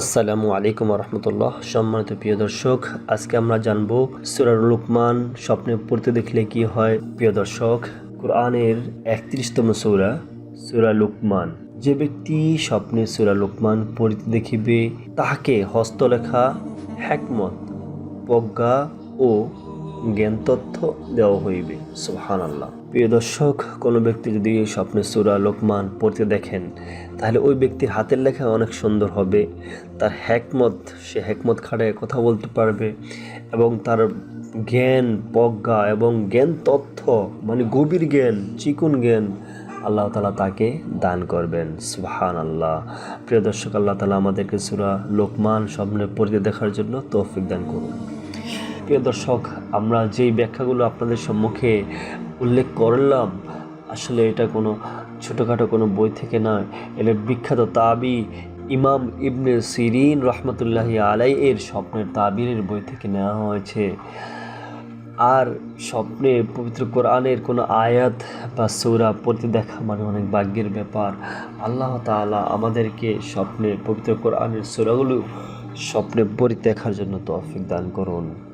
আসসালামু আলাইকুম রহমতুল্লাহ সম্মানিত প্রিয় দর্শক, আজকে আমরা জানব সুরার লুকমান, স্বপ্নে পড়তে দেখলে কি হয়? প্রিয় দর্শক, কোরআনের একত্রিশতম সৌরা, সুরা লুকমান। যে ব্যক্তি স্বপ্নে সুরা লুকমান পড়িতে দেখিবে, তাহাকে হস্তলেখা হ্যাকমত প্রজ্ঞা ও জ্ঞান তথ্য দেওয়া হইবে। সুহান আল্লাহ প্রিয় দর্শক, কোনো ব্যক্তি যদি স্বপ্নে সুরা লোকমান পড়তে দেখেন, তাহলে ওই ব্যক্তির হাতের লেখা অনেক সুন্দর হবে। তার হ্যাকমত সে হ্যাকমত খাড়ায় কথা বলতে পারবে এবং তার জ্ঞান, প্রজ্ঞা এবং জ্ঞান তথ্য মানে গভীর জ্ঞান, চিকুন জ্ঞান আল্লাহ তালা তাকে দান করবেন। সুহান আল্লাহ প্রিয় দর্শক, আল্লাহ তালা আমাদেরকে সুরা লোকমান স্বপ্নে পড়তে দেখার জন্য তৌফিক দান করুন। প্রিয় দর্শক, আমরা যেই ব্যাখ্যাগুলো আপনাদের সম্মুখে উল্লেখ করলাম, আসলে এটা কোনো ছোটোখাটো কোনো বই থেকে নয়। এটা বিখ্যাত তাবি ইমাম ইবনে সিরিন রহমতুল্লাহ আলাই এর স্বপ্নের তাবিরের বই থেকে নেওয়া হয়েছে। আর স্বপ্নে পবিত্র কোরআনের কোনো আয়াত বা সৌরা পড়তে দেখা মানে অনেক ভাগ্যের ব্যাপার। আল্লাহ তাআলা আমাদেরকে স্বপ্নে পবিত্র কোরআনের সৌরাগুলো স্বপ্নে পড়ে দেখার জন্য তৌফিক দান করুন।